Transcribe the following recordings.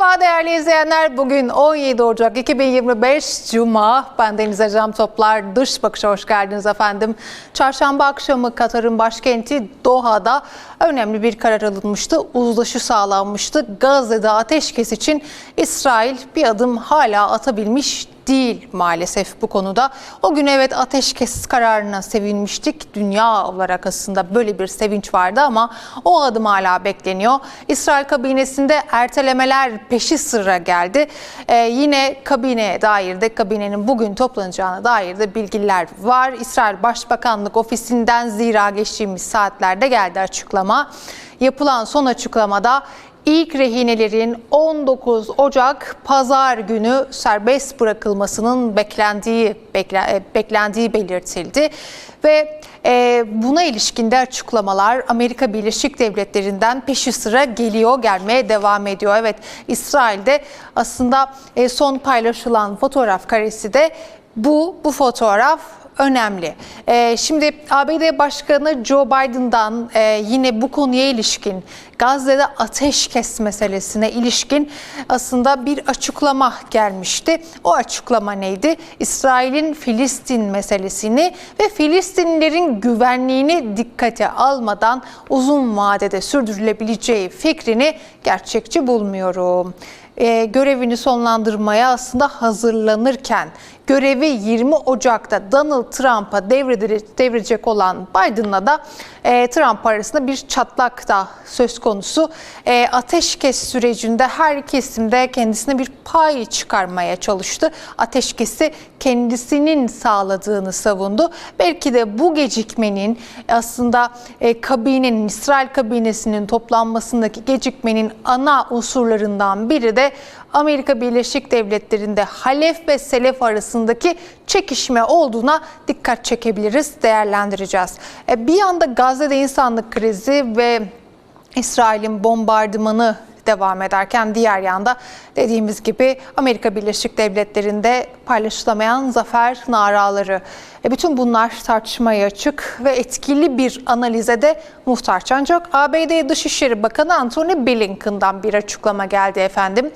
Merhaba değerli izleyenler. Bugün 17 Ocak 2025 Cuma. Ben Deniz Ecem Toplar. Dış bakışa hoş geldiniz efendim. Çarşamba akşamı Katar'ın başkenti Doha'da önemli bir karar alınmıştı. Uzlaşı sağlanmıştı. Gazze'de ateşkes için İsrail bir adım hala atabilmiş değil maalesef bu konuda. O gün evet ateşkes kararına sevinmiştik. Dünya olarak aslında böyle bir sevinç vardı ama o adım hala bekleniyor. İsrail kabinesinde ertelemeler peşi sıra geldi. Ee, yine kabineye dair de kabinenin bugün toplanacağına dair de bilgiler var. İsrail Başbakanlık ofisinden zira geçtiğimiz saatlerde geldi açıklama. Yapılan son açıklamada İlk rehinelerin 19 Ocak Pazar günü serbest bırakılmasının beklendiği bekle, e, beklendiği belirtildi ve e, buna ilişkinde açıklamalar Amerika Birleşik Devletleri'nden peşi sıra geliyor, gelmeye devam ediyor. Evet, İsrail'de aslında e, son paylaşılan fotoğraf karesi de bu bu fotoğraf önemli. Ee, şimdi ABD Başkanı Joe Biden'dan e, yine bu konuya ilişkin Gazze'de ateşkes meselesine ilişkin aslında bir açıklama gelmişti. O açıklama neydi? İsrail'in Filistin meselesini ve Filistinlilerin güvenliğini dikkate almadan uzun vadede sürdürülebileceği fikrini gerçekçi bulmuyorum. Ee, görevini sonlandırmaya aslında hazırlanırken görevi 20 Ocak'ta Donald Trump'a devredecek olan Biden'la da e, Trump arasında bir çatlak da söz konusu. E, ateşkes sürecinde her kesimde kendisine bir pay çıkarmaya çalıştı. Ateşkesi kendisinin sağladığını savundu. Belki de bu gecikmenin aslında e, kabinenin, İsrail kabinesinin toplanmasındaki gecikmenin ana unsurlarından biri de Amerika Birleşik Devletleri'nde Halef ve Selef arasındaki çekişme olduğuna dikkat çekebiliriz, değerlendireceğiz. E, bir yanda Gazze'de insanlık krizi ve İsrail'in bombardımanı devam ederken diğer yanda dediğimiz gibi Amerika Birleşik Devletleri'nde paylaşılamayan zafer naraları. E bütün bunlar tartışmaya açık ve etkili bir analize de muhtaç. Ancak ABD Dışişleri Bakanı Antony Blinken'dan bir açıklama geldi efendim.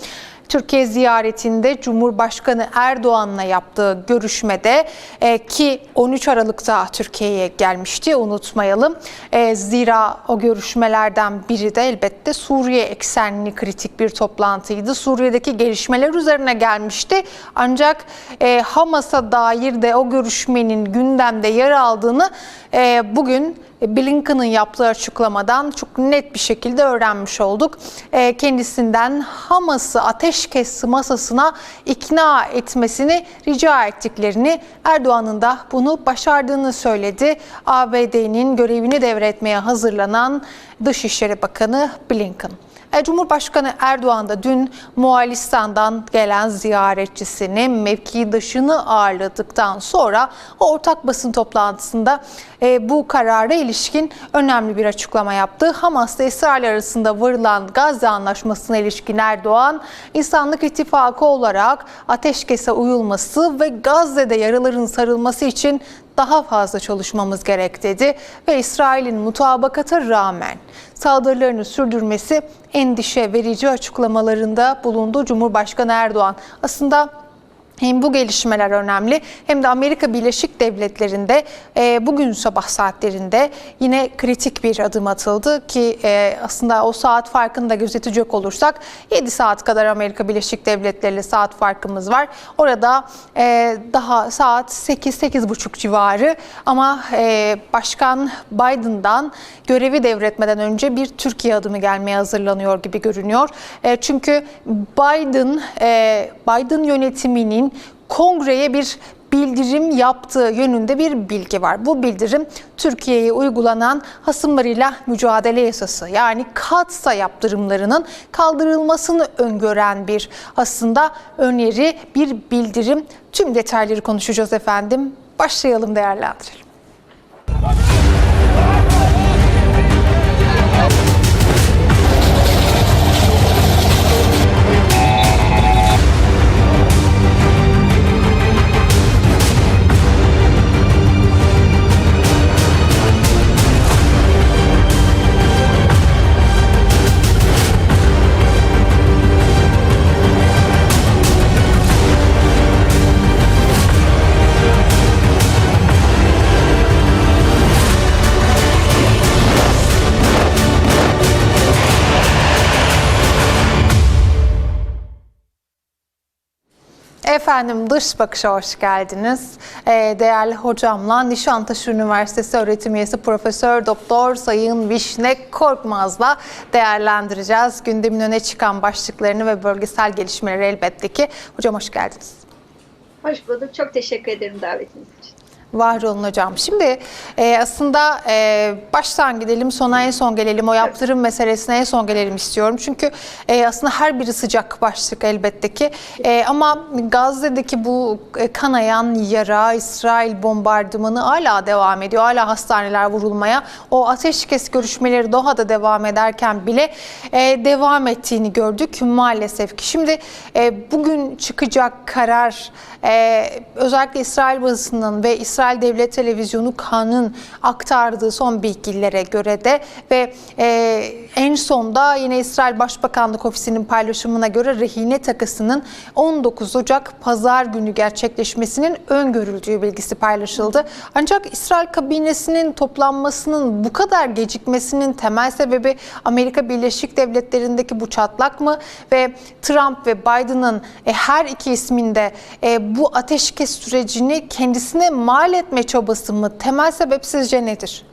Türkiye ziyaretinde Cumhurbaşkanı Erdoğan'la yaptığı görüşmede e, ki 13 Aralık'ta Türkiye'ye gelmişti unutmayalım. E, zira o görüşmelerden biri de elbette Suriye eksenli kritik bir toplantıydı. Suriye'deki gelişmeler üzerine gelmişti. Ancak e, Hamas'a dair de o görüşmenin gündemde yer aldığını e, bugün Blinken'ın yaptığı açıklamadan çok net bir şekilde öğrenmiş olduk. E, kendisinden Hamas'ı ateşkes masasına ikna etmesini rica ettiklerini Erdoğan'ın da bunu başardığını söyledi. ABD'nin görevini devretmeye hazırlanan Dışişleri Bakanı Blinken. E, Cumhurbaşkanı Erdoğan da dün Moğolistan'dan gelen ziyaretçisini mevkidaşını ağırladıktan sonra ortak basın toplantısında e, bu karara ilişkin önemli bir açıklama yaptı. Hamas'ta İsrail arasında varılan Gazze Anlaşması'na ilişkin Erdoğan, insanlık ittifakı olarak ateşkese uyulması ve Gazze'de yaraların sarılması için daha fazla çalışmamız gerek dedi ve İsrail'in mutabakata rağmen saldırılarını sürdürmesi endişe verici açıklamalarında bulundu Cumhurbaşkanı Erdoğan. Aslında hem bu gelişmeler önemli hem de Amerika Birleşik Devletleri'nde e, bugün sabah saatlerinde yine kritik bir adım atıldı ki e, aslında o saat farkını da gözetecek olursak 7 saat kadar Amerika Birleşik Devletleri ile saat farkımız var. Orada e, daha saat 8-8.30 civarı ama e, Başkan Biden'dan görevi devretmeden önce bir Türkiye adımı gelmeye hazırlanıyor gibi görünüyor. E, çünkü Biden e, Biden yönetiminin kongreye bir bildirim yaptığı yönünde bir bilgi var. Bu bildirim Türkiye'ye uygulanan hasımlarıyla mücadele yasası yani katsa yaptırımlarının kaldırılmasını öngören bir aslında öneri, bir bildirim. Tüm detayları konuşacağız efendim. Başlayalım değerlendirelim. Efendim dış bakışa hoş geldiniz. Ee, değerli hocamla Nişantaşı Üniversitesi öğretim üyesi Profesör Doktor Sayın Vişne Korkmaz'la değerlendireceğiz. Gündemin öne çıkan başlıklarını ve bölgesel gelişmeleri elbette ki. Hocam hoş geldiniz. Hoş bulduk. Çok teşekkür ederim davetiniz için. Var olun hocam. Şimdi e, aslında e, baştan gidelim sona en son gelelim. O yaptırım meselesine en son gelelim istiyorum. Çünkü e, aslında her biri sıcak başlık elbette ki. E, ama Gazze'deki bu e, kanayan yara, İsrail bombardımanı hala devam ediyor. Hala hastaneler vurulmaya. O ateşkes görüşmeleri Doha'da devam ederken bile e, devam ettiğini gördük maalesef ki. Şimdi e, bugün çıkacak karar e, özellikle İsrail basının ve İsrail Devlet Televizyonu Kan'ın aktardığı son bilgilere göre de ve e, en sonda yine İsrail Başbakanlık Ofisi'nin paylaşımına göre rehine takısının 19 Ocak Pazar günü gerçekleşmesinin öngörüldüğü bilgisi paylaşıldı. Ancak İsrail kabinesinin toplanmasının bu kadar gecikmesinin temel sebebi Amerika Birleşik Devletleri'ndeki bu çatlak mı ve Trump ve Biden'ın e, her iki isminde e, bu ateşkes sürecini kendisine mal etme çabası mı? Temel sebep sizce nedir?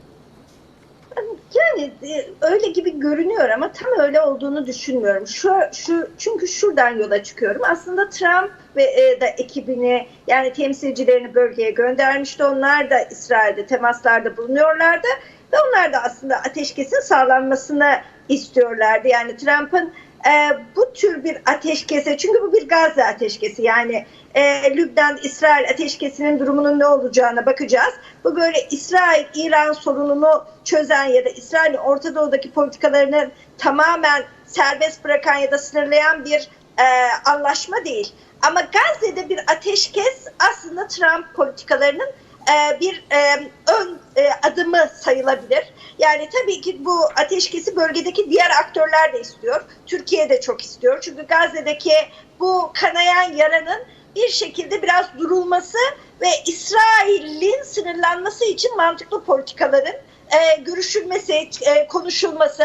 Yani e, öyle gibi görünüyor ama tam öyle olduğunu düşünmüyorum. Şu, şu çünkü şuradan yola çıkıyorum. Aslında Trump ve e, da ekibini yani temsilcilerini bölgeye göndermişti. Onlar da İsrail'de temaslarda bulunuyorlardı ve onlar da aslında ateşkesin sağlanmasını istiyorlardı. Yani Trump'ın e, bu tür bir ateşkese çünkü bu bir Gazze ateşkesi yani e, Lübnan İsrail ateşkesinin durumunun ne olacağına bakacağız. Bu böyle İsrail İran sorununu çözen ya da İsrail'in Orta Doğu'daki politikalarını tamamen serbest bırakan ya da sınırlayan bir e, anlaşma değil. Ama Gazze'de bir ateşkes aslında Trump politikalarının e, bir e, ön e, adımı sayılabilir. Yani tabii ki bu ateşkesi bölgedeki diğer aktörler de istiyor. Türkiye de çok istiyor. Çünkü Gazze'deki bu kanayan yaranın bir şekilde biraz durulması ve İsrail'in sınırlanması için mantıklı politikaların e, görüşülmesi, e, konuşulması,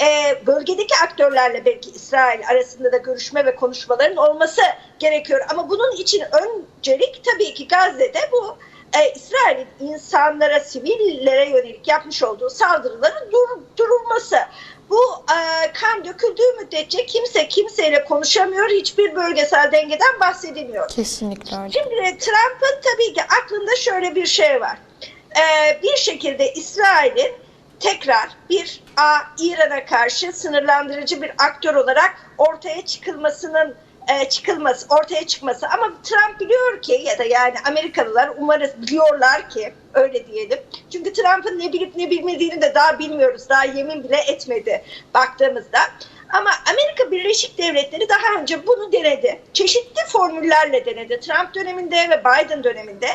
e, bölgedeki aktörlerle belki İsrail arasında da görüşme ve konuşmaların olması gerekiyor. Ama bunun için öncelik tabii ki Gazze'de bu e, İsrail'in insanlara, sivillere yönelik yapmış olduğu saldırıların dur, durulması. Bu e, kan döküldüğü müddetçe kimse kimseyle konuşamıyor, hiçbir bölgesel dengeden bahsedilmiyor. Kesinlikle öyle. Şimdi Trump'ın tabii ki aklında şöyle bir şey var. E, bir şekilde İsrail'in tekrar bir A, İran'a karşı sınırlandırıcı bir aktör olarak ortaya çıkılmasının e, çıkılması, ortaya çıkması. Ama Trump biliyor ki ya da yani Amerikalılar umarız biliyorlar ki öyle diyelim. Çünkü Trump'ın ne bilip ne bilmediğini de daha bilmiyoruz. Daha yemin bile etmedi baktığımızda. Ama Amerika Birleşik Devletleri daha önce bunu denedi. Çeşitli formüllerle denedi. Trump döneminde ve Biden döneminde.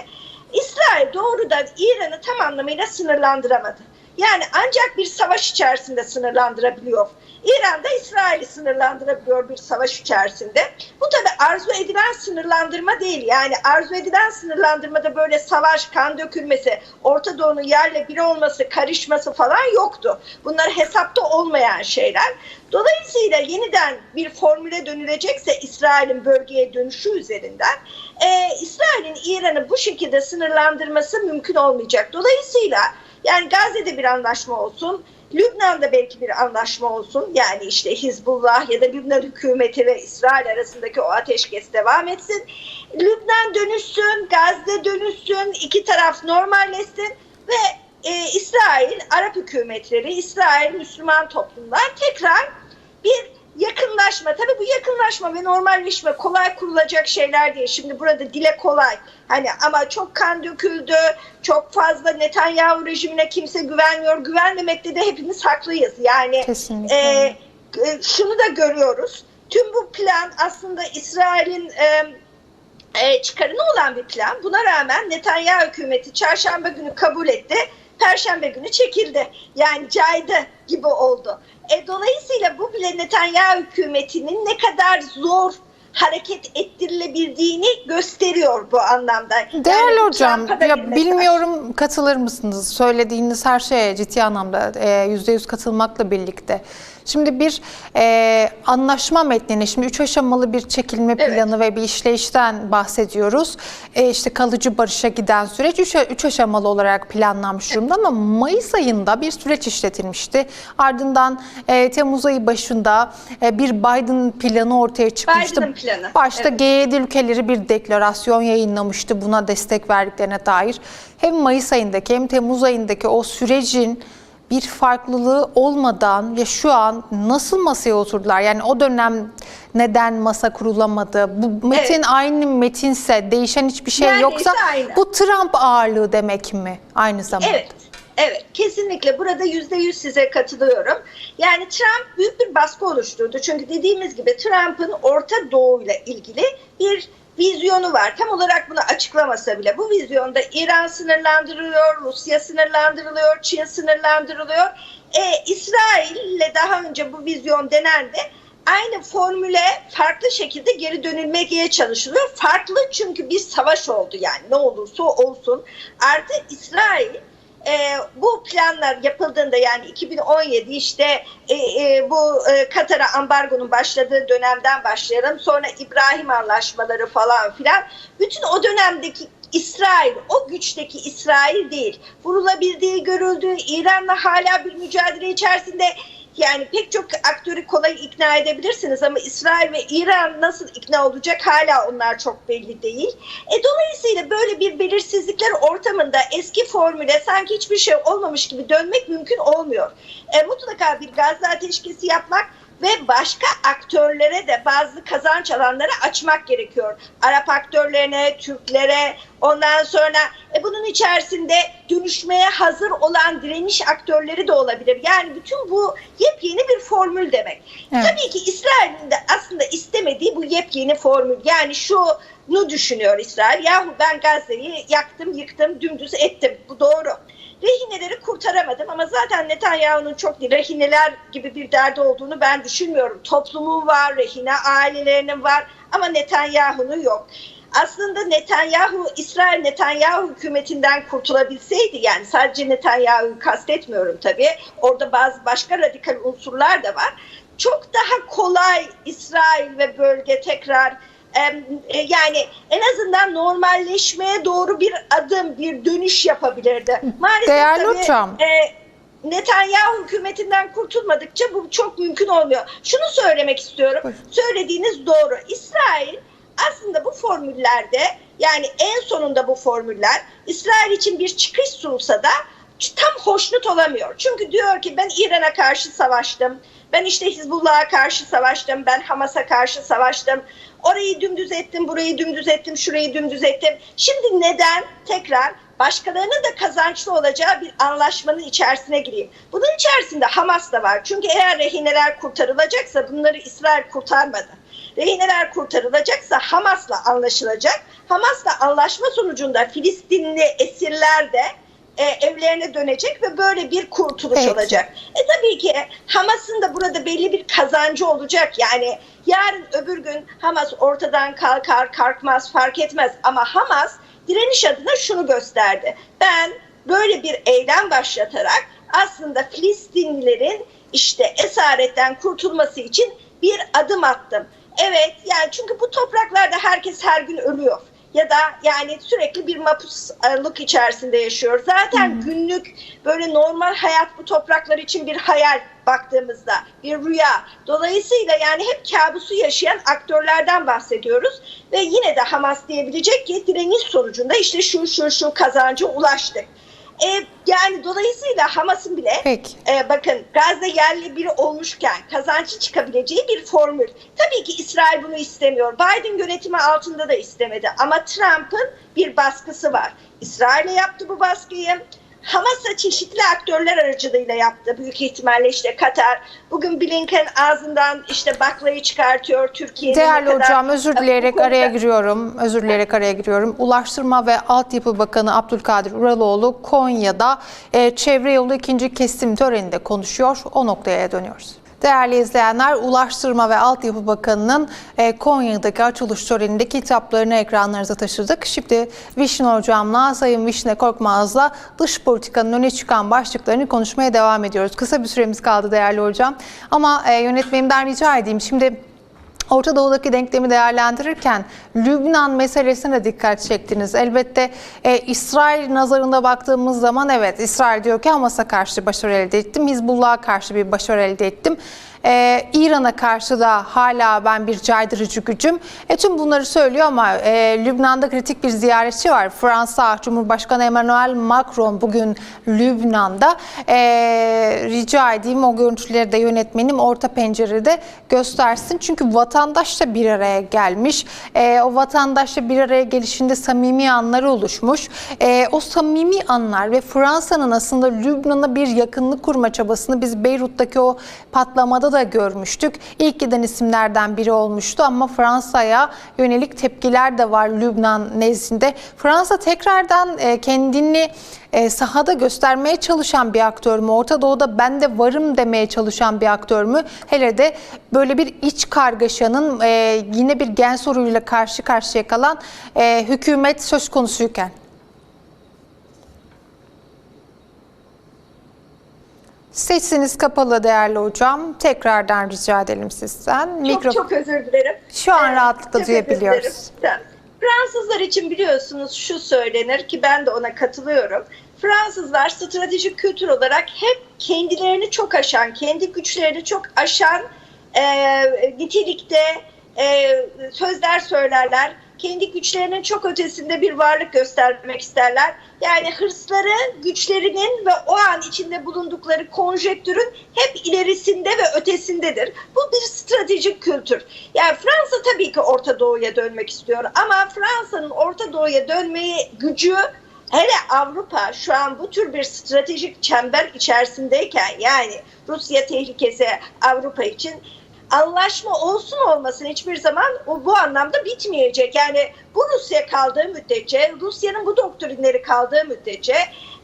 İsrail doğrudan İran'ı tam anlamıyla sınırlandıramadı. Yani ancak bir savaş içerisinde sınırlandırabiliyor. İran da İsrail'i sınırlandırabiliyor bir savaş içerisinde. Bu tabi arzu edilen sınırlandırma değil. Yani arzu edilen sınırlandırmada böyle savaş, kan dökülmesi, Orta Doğu'nun yerle bir olması, karışması falan yoktu. Bunlar hesapta olmayan şeyler. Dolayısıyla yeniden bir formüle dönülecekse İsrail'in bölgeye dönüşü üzerinden e, İsrail'in İran'ı bu şekilde sınırlandırması mümkün olmayacak. Dolayısıyla yani Gazze'de bir anlaşma olsun, Lübnan'da belki bir anlaşma olsun. Yani işte Hizbullah ya da Lübnan hükümeti ve İsrail arasındaki o ateşkes devam etsin. Lübnan dönüşsün, Gazze dönüşsün, iki taraf normalleşsin ve e, İsrail, Arap hükümetleri, İsrail, Müslüman toplumlar tekrar bir yakınlaşma. Tabii bu yakınlaşma ve normalleşme kolay kurulacak şeyler değil. Şimdi burada dile kolay. Hani ama çok kan döküldü. Çok fazla Netanyahu rejimine kimse güvenmiyor. Güvenmemekte de hepimiz haklıyız. Yani Kesinlikle. e, e, şunu da görüyoruz. Tüm bu plan aslında İsrail'in e, e, çıkarına olan bir plan. Buna rağmen Netanyahu hükümeti çarşamba günü kabul etti. Perşembe günü çekildi. Yani caydı gibi oldu. E, dolayısıyla bu bile Netanyahu hükümetinin ne kadar zor hareket ettirilebildiğini gösteriyor bu anlamda. Değerli Yani hocam, ya bilmiyorum katılır mısınız? Söylediğiniz her şeye ciddi anlamda e, yüzde yüz katılmakla birlikte. Şimdi bir e, anlaşma metnini, şimdi üç aşamalı bir çekilme Evet. planı ve bir işleyişten bahsediyoruz. E, işte kalıcı barışa giden süreç üç, üç aşamalı olarak planlanmış durumda ama Mayıs ayında bir süreç işletilmişti. Ardından e, Temmuz ayı başında e, bir Biden planı ortaya çıkmıştı. Biden'ın planı, Başta evet. G7 ülkeleri bir deklarasyon yayınlamıştı buna destek verdiklerine dair. Hem Mayıs ayındaki hem Temmuz ayındaki o sürecin bir farklılığı olmadan ve şu an nasıl masaya oturdular? Yani o dönem neden masa kurulamadı? Bu metin Evet. aynı metinse değişen hiçbir şey Neredeyse yoksa aynı. bu Trump ağırlığı demek mi aynı zamanda? Evet. Evet, kesinlikle burada yüzde yüz size katılıyorum. Yani Trump büyük bir baskı oluşturdu. Çünkü dediğimiz gibi Trump'ın Orta Doğu ile ilgili bir vizyonu var. Tam olarak bunu açıklamasa bile bu vizyonda İran sınırlandırılıyor, Rusya sınırlandırılıyor, Çin sınırlandırılıyor. E, İsrail ile daha önce bu vizyon denendi. Aynı formüle farklı şekilde geri dönülmeye çalışılıyor. Farklı çünkü bir savaş oldu yani ne olursa olsun. Artı İsrail e, bu planlar yapıldığında yani 2017 işte e, e, bu e, Katar'a ambargonun başladığı dönemden başlayalım. Sonra İbrahim anlaşmaları falan filan. Bütün o dönemdeki İsrail, o güçteki İsrail değil. Vurulabildiği görüldü. İran'la hala bir mücadele içerisinde yani pek çok aktörü kolay ikna edebilirsiniz ama İsrail ve İran nasıl ikna olacak hala onlar çok belli değil. E, dolayısıyla böyle bir belirsizlikler ortamında eski formüle sanki hiçbir şey olmamış gibi dönmek mümkün olmuyor. E, mutlaka bir gazlı ateşkesi yapmak ve başka aktörlere de bazı kazanç alanları açmak gerekiyor. Arap aktörlerine, Türklere, ondan sonra e, bunun içerisinde dönüşmeye hazır olan direniş aktörleri de olabilir. Yani bütün bu yepyeni bir formül demek. Evet. Tabii ki İsrail'in de aslında istemediği bu yepyeni formül. Yani şunu düşünüyor İsrail. Yahu ben Gazze'yi yaktım, yıktım, dümdüz ettim. Bu doğru. Rehineleri kurtaramadım ama zaten Netanyahu'nun çok rehineler gibi bir derdi olduğunu ben düşünmüyorum. Toplumun var, rehine ailelerinin var ama Netanyahu'nun yok. Aslında Netanyahu, İsrail Netanyahu hükümetinden kurtulabilseydi yani sadece Netanyahu'yu kastetmiyorum tabii. Orada bazı başka radikal unsurlar da var. Çok daha kolay İsrail ve bölge tekrar yani en azından normalleşmeye doğru bir adım, bir dönüş yapabilirdi. Maalesef Değerli tabii, hocam. e, Netanyahu hükümetinden kurtulmadıkça bu çok mümkün olmuyor. Şunu söylemek istiyorum. Buyurun. Söylediğiniz doğru. İsrail aslında bu formüllerde yani en sonunda bu formüller İsrail için bir çıkış sunsa da tam hoşnut olamıyor. Çünkü diyor ki ben İran'a karşı savaştım. Ben işte Hizbullah'a karşı savaştım. Ben Hamas'a karşı savaştım. Orayı dümdüz ettim, burayı dümdüz ettim, şurayı dümdüz ettim. Şimdi neden tekrar başkalarının da kazançlı olacağı bir anlaşmanın içerisine gireyim? Bunun içerisinde Hamas da var. Çünkü eğer rehineler kurtarılacaksa bunları İsrail kurtarmadı. Rehineler kurtarılacaksa Hamas'la anlaşılacak. Hamas'la anlaşma sonucunda Filistinli esirler de e, evlerine dönecek ve böyle bir kurtuluş Peki. olacak. E tabii ki Hamas'ın da burada belli bir kazancı olacak. Yani yarın öbür gün Hamas ortadan kalkar kalkmaz fark etmez ama Hamas direniş adına şunu gösterdi. Ben böyle bir eylem başlatarak aslında Filistinlilerin işte esaretten kurtulması için bir adım attım. Evet yani çünkü bu topraklarda herkes her gün ölüyor ya da yani sürekli bir mapuslık içerisinde yaşıyor. Zaten günlük böyle normal hayat bu topraklar için bir hayal baktığımızda bir rüya. Dolayısıyla yani hep kabusu yaşayan aktörlerden bahsediyoruz ve yine de Hamas diyebilecek ki direniş sonucunda işte şu şu şu kazanca ulaştık. E, yani dolayısıyla Hamas'ın bile Peki. e, bakın Gazze yerli biri olmuşken kazancı çıkabileceği bir formül. Tabii ki İsrail bunu istemiyor. Biden yönetimi altında da istemedi. Ama Trump'ın bir baskısı var. İsrail'e yaptı bu baskıyı. Hamas'a çeşitli aktörler aracılığıyla yaptı. Büyük ihtimalle işte Katar. Bugün Blinken ağzından işte baklayı çıkartıyor Türkiye'nin. Değerli kadar- hocam özür dileyerek konuda- araya giriyorum. Özür dileyerek araya giriyorum. Ulaştırma ve Altyapı Bakanı Abdülkadir Uraloğlu Konya'da e, çevre yolu ikinci kesim töreninde konuşuyor. O noktaya dönüyoruz. Değerli izleyenler, Ulaştırma ve Altyapı Bakanı'nın e, Konya'daki açılış töreninde kitaplarını ekranlarınıza taşıdık. Şimdi Vişne Hocam'la, Sayın Vişne Korkmaz'la dış politikanın öne çıkan başlıklarını konuşmaya devam ediyoruz. Kısa bir süremiz kaldı değerli hocam. Ama e, yönetmenimden rica edeyim. Şimdi Orta Doğu'daki denklemi değerlendirirken Lübnan meselesine dikkat çektiniz. Elbette e, İsrail nazarında baktığımız zaman evet İsrail diyor ki Hamas'a karşı başarı elde ettim, Hizbullah'a karşı bir başarı elde ettim. E, İran'a karşı da hala ben bir caydırıcı gücüm. E, tüm bunları söylüyor ama e, Lübnan'da kritik bir ziyaretçi var. Fransa Cumhurbaşkanı Emmanuel Macron bugün Lübnan'da. E, rica edeyim o görüntüleri de yönetmenim orta pencerede göstersin. Çünkü vatandaş da bir araya gelmiş. E, o vatandaşla bir araya gelişinde samimi anları oluşmuş. E, o samimi anlar ve Fransa'nın aslında Lübnan'a bir yakınlık kurma çabasını biz Beyrut'taki o patlamada da görmüştük. İlk giden isimlerden biri olmuştu ama Fransa'ya yönelik tepkiler de var Lübnan nezdinde. Fransa tekrardan e, kendini e, sahada göstermeye çalışan bir aktör mü? Orta Doğu'da ben de varım demeye çalışan bir aktör mü? Hele de böyle bir iç kargaşanın e, yine bir gen soruyla karşı karşıya kalan hükümet söz konusuyken. Sesiniz kapalı değerli hocam. Tekrardan rica edelim sizden. Çok Mikro- çok özür dilerim. Şu an Ee, rahatlıkla duyabiliyoruz. Fransızlar için biliyorsunuz şu söylenir ki ben de ona katılıyorum. Fransızlar stratejik kültür olarak hep kendilerini çok aşan, kendi güçlerini çok aşan e, nitelikte e, sözler söylerler. Kendi güçlerinin çok ötesinde bir varlık göstermek isterler. Yani hırsları güçlerinin ve o an içinde bulundukları konjektürün hep ilerisinde ve ötesindedir. Bu bir stratejik kültür. Yani Fransa tabii ki Orta Doğu'ya dönmek istiyor ama Fransa'nın Orta Doğu'ya dönmeyi gücü hele Avrupa şu an bu tür bir stratejik çember içerisindeyken yani Rusya tehlikesi Avrupa için anlaşma olsun olmasın hiçbir zaman o bu anlamda bitmeyecek. Yani bu Rusya kaldığı müddetçe, Rusya'nın bu doktrinleri kaldığı müddetçe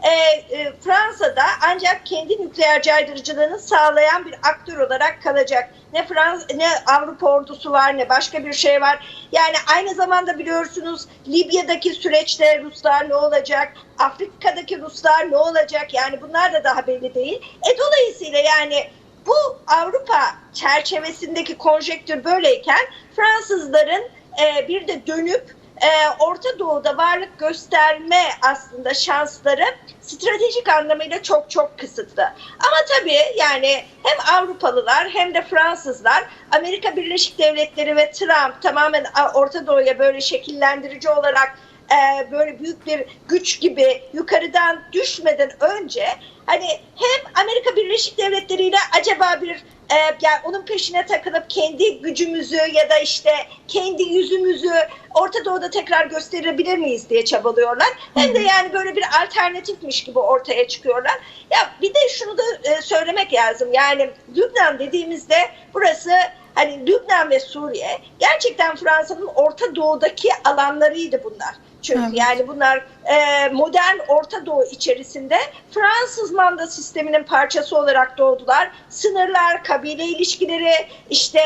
e, e, Fransa'da ancak kendi nükleer caydırıcılığını sağlayan bir aktör olarak kalacak. Ne Frans ne Avrupa ordusu var ne başka bir şey var. Yani aynı zamanda biliyorsunuz Libya'daki süreçte Ruslar ne olacak? Afrika'daki Ruslar ne olacak? Yani bunlar da daha belli değil. E dolayısıyla yani bu Avrupa çerçevesindeki konjektür böyleyken Fransızların e, bir de dönüp e, Orta Doğu'da varlık gösterme aslında şansları stratejik anlamıyla çok çok kısıtlı. Ama tabii yani hem Avrupalılar hem de Fransızlar Amerika Birleşik Devletleri ve Trump tamamen Orta Doğu'ya böyle şekillendirici olarak e, böyle büyük bir güç gibi yukarıdan düşmeden önce hani hem Amerika Birleşik Devletleri ile acaba bir e, yani onun peşine takılıp kendi gücümüzü ya da işte kendi yüzümüzü Orta Doğu'da tekrar gösterebilir miyiz diye çabalıyorlar. Hem de yani böyle bir alternatifmiş gibi ortaya çıkıyorlar. Ya bir de şunu da e, söylemek lazım. Yani Lübnan dediğimizde burası hani Lübnan ve Suriye gerçekten Fransa'nın Orta Doğu'daki alanlarıydı bunlar. Çünkü Evet. yani bunlar e, modern Orta Doğu içerisinde Fransız manda sisteminin parçası olarak doğdular. Sınırlar, kabile ilişkileri, işte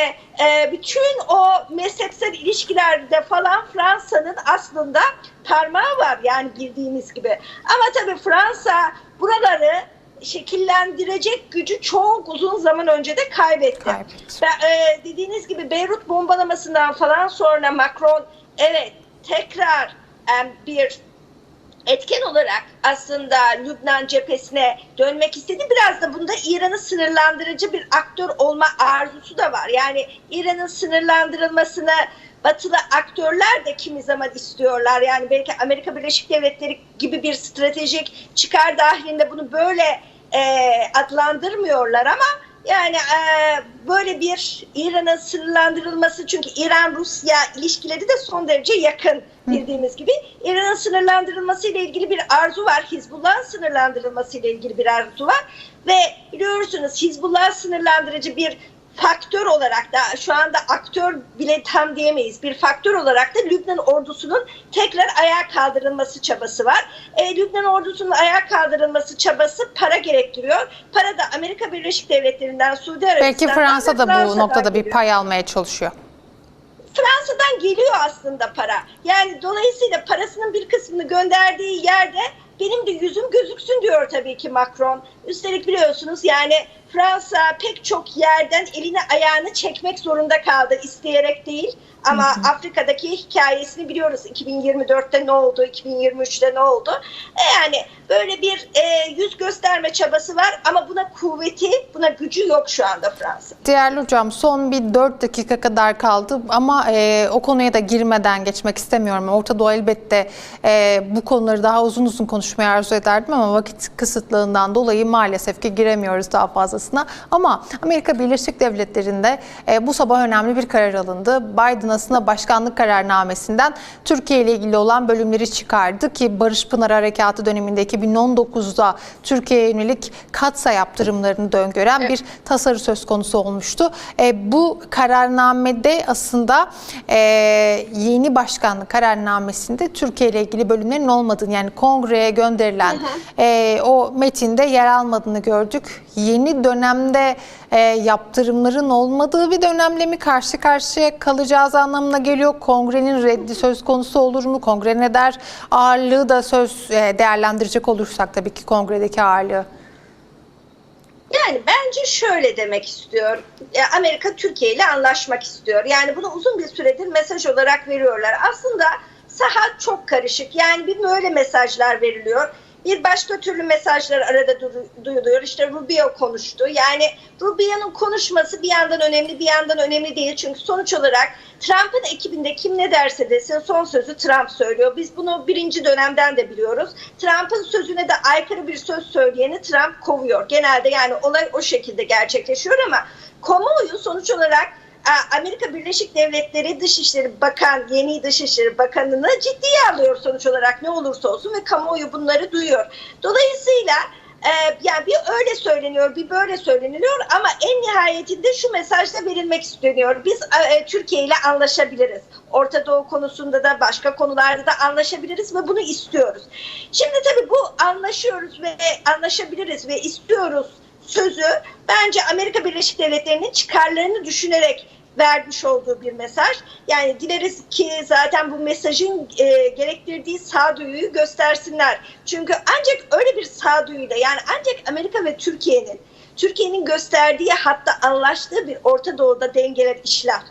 e, bütün o mezhepsel ilişkilerde falan Fransa'nın aslında parmağı var yani bildiğimiz gibi. Ama tabii Fransa buraları şekillendirecek gücü çok uzun zaman önce de kaybetti. Kaybetti. Ve, e, dediğiniz gibi Beyrut bombalamasından falan sonra Macron evet tekrar bir etken olarak aslında Lübnan cephesine dönmek istedi. Biraz da bunda İran'ı sınırlandırıcı bir aktör olma arzusu da var. Yani İran'ın sınırlandırılmasını batılı aktörler de kimi zaman istiyorlar. Yani belki Amerika Birleşik Devletleri gibi bir stratejik çıkar dahilinde bunu böyle e, adlandırmıyorlar ama yani e, böyle bir İran'ın sınırlandırılması çünkü İran-Rusya ilişkileri de son derece yakın bildiğimiz gibi. İran'ın sınırlandırılması ile ilgili bir arzu var. Hizbullah'ın sınırlandırılması ile ilgili bir arzu var. Ve biliyorsunuz Hizbullah sınırlandırıcı bir faktör olarak da şu anda aktör bile tam diyemeyiz. Bir faktör olarak da Lübnan ordusunun tekrar ayağa kaldırılması çabası var. E, Lübnan ordusunun ayağa kaldırılması çabası para gerektiriyor. Para da Amerika Birleşik Devletleri'nden, Suudi Arabistan'dan Belki Fransa da bu Fransa'dan noktada bir pay almaya çalışıyor. Fransa'dan geliyor aslında para. Yani dolayısıyla parasının bir kısmını gönderdiği yerde benim de yüzüm gözüksün diyor tabii ki Macron. Üstelik biliyorsunuz yani Fransa pek çok yerden elini ayağını çekmek zorunda kaldı isteyerek değil. Ama Afrika'daki hikayesini biliyoruz. 2024'te ne oldu, 2023'te ne oldu? E yani böyle bir e, yüz gösterme çabası var ama buna kuvveti, buna gücü yok şu anda Fransa. Değerli hocam son bir 4 dakika kadar kaldı ama e, o konuya da girmeden geçmek istemiyorum. Orta Doğu elbette e, bu konuları daha uzun uzun konuşmayı arzu ederdim ama vakit kısıtlığından dolayı maalesef ki giremiyoruz daha fazlasına. Ama Amerika Birleşik Devletleri'nde e, bu sabah önemli bir karar alındı. Biden aslında başkanlık kararnamesinden Türkiye ile ilgili olan bölümleri çıkardı ki Barış Pınar Harekatı döneminde 2019'da Türkiye'ye yönelik katsa yaptırımlarını da öngören bir tasarı söz konusu olmuştu. E, bu kararnamede aslında e, yeni başkanlık kararnamesinde Türkiye ile ilgili bölümlerin olmadığını yani kongreye gönderilen e, o metinde yer almadığını gördük. Yeni dönemde e, yaptırımların olmadığı bir dönemle mi karşı karşıya kalacağız anlamına geliyor. Kongrenin reddi söz konusu olur mu? Kongre ne der? Ağırlığı da söz e, değerlendirecek olursak tabii ki kongredeki ağırlığı. Yani bence şöyle demek istiyor. E, Amerika Türkiye ile anlaşmak istiyor. Yani bunu uzun bir süredir mesaj olarak veriyorlar. Aslında saha çok karışık. Yani bir böyle mesajlar veriliyor. Bir başka türlü mesajlar arada du- duyuluyor. İşte Rubio konuştu. Yani Rubio'nun konuşması bir yandan önemli bir yandan önemli değil. Çünkü sonuç olarak Trump'ın ekibinde kim ne derse desin son sözü Trump söylüyor. Biz bunu birinci dönemden de biliyoruz. Trump'ın sözüne de aykırı bir söz söyleyeni Trump kovuyor. Genelde yani olay o şekilde gerçekleşiyor ama kamuoyu sonuç olarak Amerika Birleşik Devletleri Dışişleri Bakan, yeni Dışişleri Bakanı'nı ciddiye alıyor sonuç olarak ne olursa olsun ve kamuoyu bunları duyuyor. Dolayısıyla e, yani bir öyle söyleniyor, bir böyle söyleniliyor ama en nihayetinde şu mesaj da verilmek isteniyor. Biz e, Türkiye ile anlaşabiliriz. Orta Doğu konusunda da başka konularda da anlaşabiliriz ve bunu istiyoruz. Şimdi tabii bu anlaşıyoruz ve anlaşabiliriz ve istiyoruz sözü bence Amerika Birleşik Devletleri'nin çıkarlarını düşünerek vermiş olduğu bir mesaj. Yani dileriz ki zaten bu mesajın e, gerektirdiği sağduyuyu göstersinler. Çünkü ancak öyle bir sağduyuyla yani ancak Amerika ve Türkiye'nin Türkiye'nin gösterdiği hatta anlaştığı bir Orta Doğu'da dengeler işler.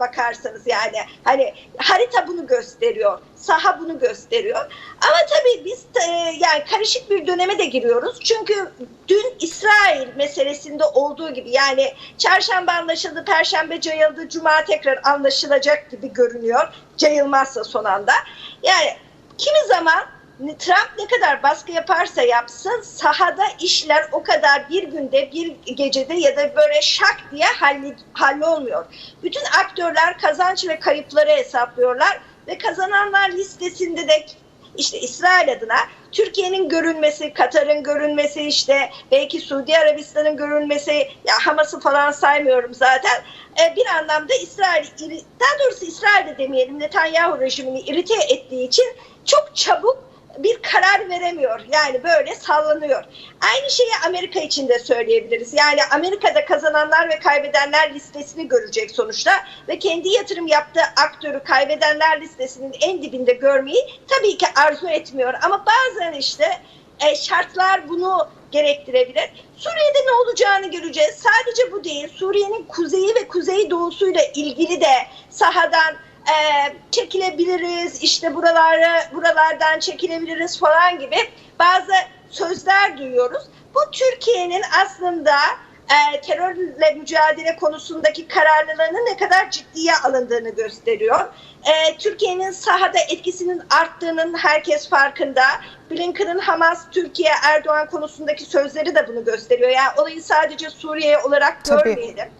Bakarsanız yani hani harita bunu gösteriyor, saha bunu gösteriyor. Ama tabii biz e, yani karışık bir döneme de giriyoruz. Çünkü dün İsrail meselesinde olduğu gibi yani çarşamba anlaşıldı, perşembe cayıldı, cuma tekrar anlaşılacak gibi görünüyor. Cayılmazsa son anda. Yani kimi zaman Trump ne kadar baskı yaparsa yapsın sahada işler o kadar bir günde bir gecede ya da böyle şak diye hallolmuyor. Bütün aktörler kazanç ve kayıpları hesaplıyorlar ve kazananlar listesinde de işte İsrail adına Türkiye'nin görünmesi, Katar'ın görünmesi işte belki Suudi Arabistan'ın görünmesi ya Hamas'ı falan saymıyorum zaten. E, bir anlamda İsrail daha doğrusu İsrail de demeyelim Netanyahu rejimini irite ettiği için çok çabuk bir karar veremiyor. Yani böyle sallanıyor. Aynı şeyi Amerika için de söyleyebiliriz. Yani Amerika'da kazananlar ve kaybedenler listesini görecek sonuçta ve kendi yatırım yaptığı aktörü kaybedenler listesinin en dibinde görmeyi tabii ki arzu etmiyor. Ama bazen işte e, şartlar bunu gerektirebilir. Suriye'de ne olacağını göreceğiz. Sadece bu değil. Suriye'nin kuzeyi ve kuzey doğusuyla ilgili de sahadan e, çekilebiliriz, işte buralara buralardan çekilebiliriz falan gibi bazı sözler duyuyoruz. Bu Türkiye'nin aslında e, terörle mücadele konusundaki kararlılığının ne kadar ciddiye alındığını gösteriyor. E, Türkiye'nin sahada etkisinin arttığının herkes farkında. Blinken'ın Hamas, Türkiye, Erdoğan konusundaki sözleri de bunu gösteriyor. Yani olayı sadece Suriye olarak Tabii. görmeyelim.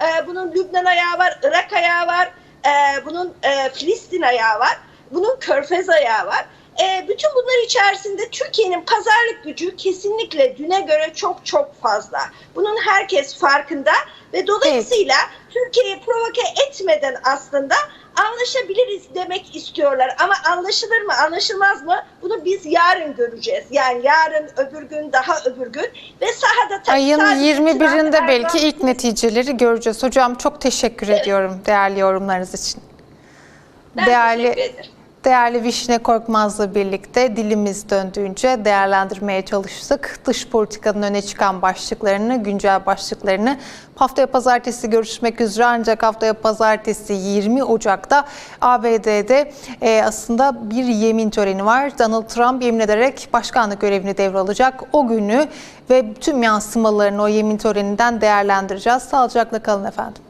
E, bunun Lübnan ayağı var, Irak ayağı var. Ee, bunun e, Filistin ayağı var. Bunun Körfez ayağı var. e, bütün bunlar içerisinde Türkiye'nin pazarlık gücü kesinlikle düne göre çok çok fazla. Bunun herkes farkında ve dolayısıyla Türkiye'yi provoke etmeden aslında anlaşabiliriz demek istiyorlar. Ama anlaşılır mı anlaşılmaz mı bunu biz yarın göreceğiz. Yani yarın öbür gün daha öbür gün ve sahada tabii Ayın sadece 21'inde silahlar belki ilk neticeleri göreceğiz. Hocam çok teşekkür ediyorum değerli yorumlarınız için. Ben değerli teşekkür ederim. Değerli Vişne Korkmaz'la birlikte dilimiz döndüğünce değerlendirmeye çalıştık. Dış politikanın öne çıkan başlıklarını, güncel başlıklarını haftaya pazartesi görüşmek üzere ancak haftaya pazartesi 20 Ocak'ta ABD'de e, aslında bir yemin töreni var. Donald Trump yemin ederek başkanlık görevini devralacak. O günü ve tüm yansımalarını o yemin töreninden değerlendireceğiz. Sağlıcakla kalın efendim.